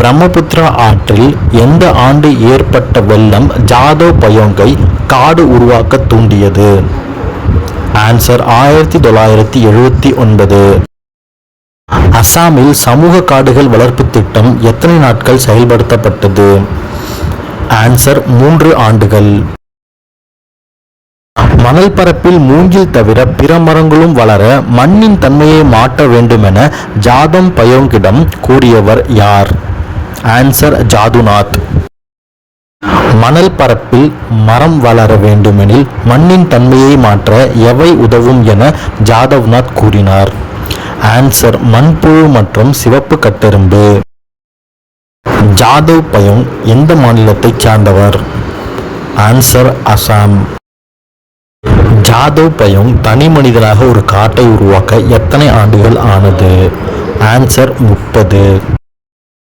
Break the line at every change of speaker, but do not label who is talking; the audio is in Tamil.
பிரம்மபுத்திரா ஆற்றில் எந்த ஆண்டு ஏற்பட்ட வெள்ளம் ஜாதவ் பயோங்கை காடு உருவாக்க தூண்டியது? ஆன்சர் ஆயிரத்தி தொள்ளாயிரத்தி எழுபத்தி ஒன்பது. அசாமில் சமூக காடுகள் வளர்ப்பு திட்டம் எத்தனை நாட்கள் செயல்படுத்தப்பட்டது? ஆன்சர் மூன்று ஆண்டுகள். மணல் பரப்பில் மூங்கில் தவிர பிற மரங்களும் வளர மண்ணின் தன்மையை மாற்ற வேண்டுமென ஜாதம் பயோங்கிடம் கூறியவர் யார்? ஆன்சர் ஜாதுநாத் மணல் பரப்பில் மரம் வளர வேண்டுமெனில் மண்ணின் தன்மையை மாற்ற எவை உதவும் என ஜாதவ்நாத் கூறினார். ஆன்சர் மண்புழு மற்றும் சிவப்பு கட்டெரும்பு. ஜாதவ் பயோங் எந்த மாநிலத்தைச் சார்ந்தவர்? ஆன்சர் அசாம் ஜாதவ் பயோங் தனி மனிதனாக ஒரு காட்டை உருவாக்க எத்தனை ஆண்டுகள் ஆனது? ஆன்சர் முப்பது.